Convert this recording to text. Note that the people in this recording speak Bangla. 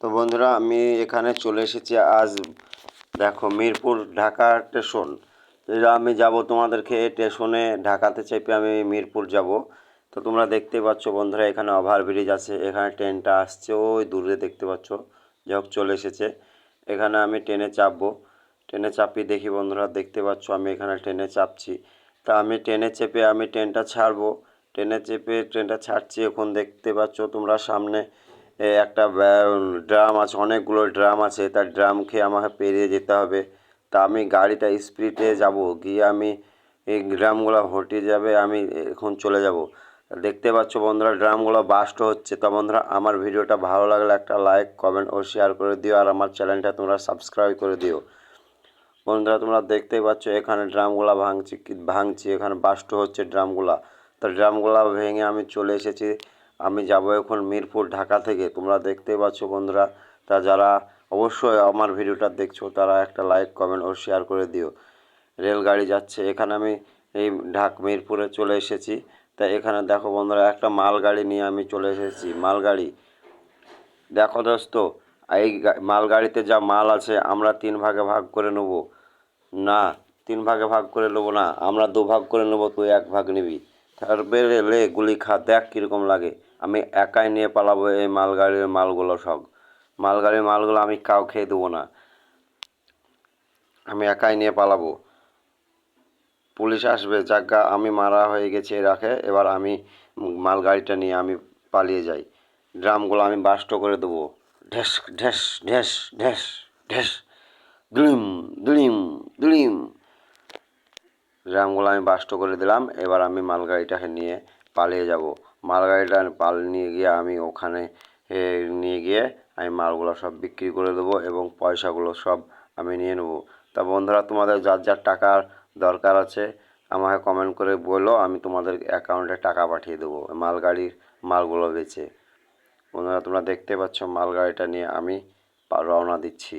তো বন্ধুরা, আমি এখানে চলে এসেছি আজ, দেখো, মিরপুর ঢাকা স্টেশন। আমি যাব তোমাদেরকে স্টেশনে, ঢাকাতে চেপে আমি মিরপুর যাব। তো তোমরা দেখতে পাচ্ছ বন্ধুরা, এখানে ওভার ব্রিজ আছে, এখানে ট্রেনটা আসছে, ওই দূরে দেখতে পাচ্ছ। যাই হোক, চলে এসেছে। এখানে আমি ট্রেনে চাপবো। ট্রেনে চাপিয়ে দেখি বন্ধুরা, দেখতে পাচ্ছ আমি এখানে ট্রেনে চাপছি। তা আমি ট্রেনে চেপে, আমি ট্রেনটা ছাড়বো। ট্রেনে চেপে, ট্রেনটা ছাড়ছি, এখন দেখতে পাচ্ছ তোমরা সামনে একটা ড্রাম আছে, অনেকগুলো ড্রাম আছে, তার ড্রাম খেয়ে আমাকে পেরিয়ে যেতে হবে। তা আমি গাড়িটা স্পিডে যাব, গিয়ে আমি এই ড্রামগুলো হটিয়ে যাবে, আমি এখন চলে যাব। দেখতে পাচ্ছ বন্ধুরা, ড্রামগুলো বাস্ট হচ্ছে। তো বন্ধুরা, আমার ভিডিওটা ভালো লাগলে একটা লাইক, কমেন্ট ও শেয়ার করে দিও, আর আমার চ্যানেলটা তোমরা সাবস্ক্রাইব করে দিও। বন্ধুরা, তোমরা দেখতেই পাচ্ছ এখানে ড্রামগুলা ভাঙছি ভাঙছি, এখানে বাস্ট হচ্ছে ড্রামগুলা। তো ড্রামগুলা ভেঙে আমি চলে এসেছি। আমি যাব এখন মিরপুর, ঢাকা থেকে। তোমরা দেখতে পাচ্ছ বন্ধুরা, তা যারা অবশ্যই আমার ভিডিওটা দেখছ, তারা একটা লাইক, কমেন্ট ও শেয়ার করে দিও। রেলগাড়ি যাচ্ছে, এখানে আমি এই ঢাক মিরপুরে চলে এসেছি। তা এখানে দেখো বন্ধুরা, একটা মালগাড়ি নিয়ে আমি চলে এসেছি, মালগাড়ি। দেখো দোস্ত, এই মালগাড়িতে যা মাল আছে, আমরা তিন ভাগে ভাগ করে নেব। না, তিন ভাগে ভাগ করে নেব না, আমরা দু ভাগ করে নেব, তুই এক ভাগ নিবি। তারপরে লে গুলি খা, দেখ কীরকম লাগে। আমি একাই নিয়ে পালাবো এই মালগাড়ির মালগুলো সব। মালগাড়ির মালগুলো আমি কাউ খেয়ে দেবো না। আমি একাই নিয়ে পালাবো। পুলিশ আসবে জাগা আমি মারা হয়ে গেছে রাখে, এবার আমি মালগাড়িটা নিয়ে আমি পালিয়ে যাই। ড্রামগুলো আমি বাস্ট করে দেবো। ঢেস ঢেস ঢেস ঢেস ঢেস। দুলিম দুলিম দুলিম ড্রামগুলো আমি বাস্ট করে দিলাম। এবার আমি মালগাড়িটাকে নিয়ে পালিয়ে যাব। মালগাড়িটা পাল নিয়ে গিয়ে আমি ওখানে নিয়ে গিয়ে আমি মালগুলো সব বিক্রি করে দেবো এবং পয়সাগুলো সব আমি নিয়ে নেব। তা বন্ধুরা, তোমাদের যার যার টাকার দরকার আছে, আমাকে কমেন্ট করে বলো, আমি তোমাদের অ্যাকাউন্টে টাকা পাঠিয়ে দেবো মালগাড়ির মালগুলো বেচে। বন্ধুরা, তোমরা দেখতে পাচ্ছ মালগাড়িটা নিয়ে আমি রওনা দিচ্ছি।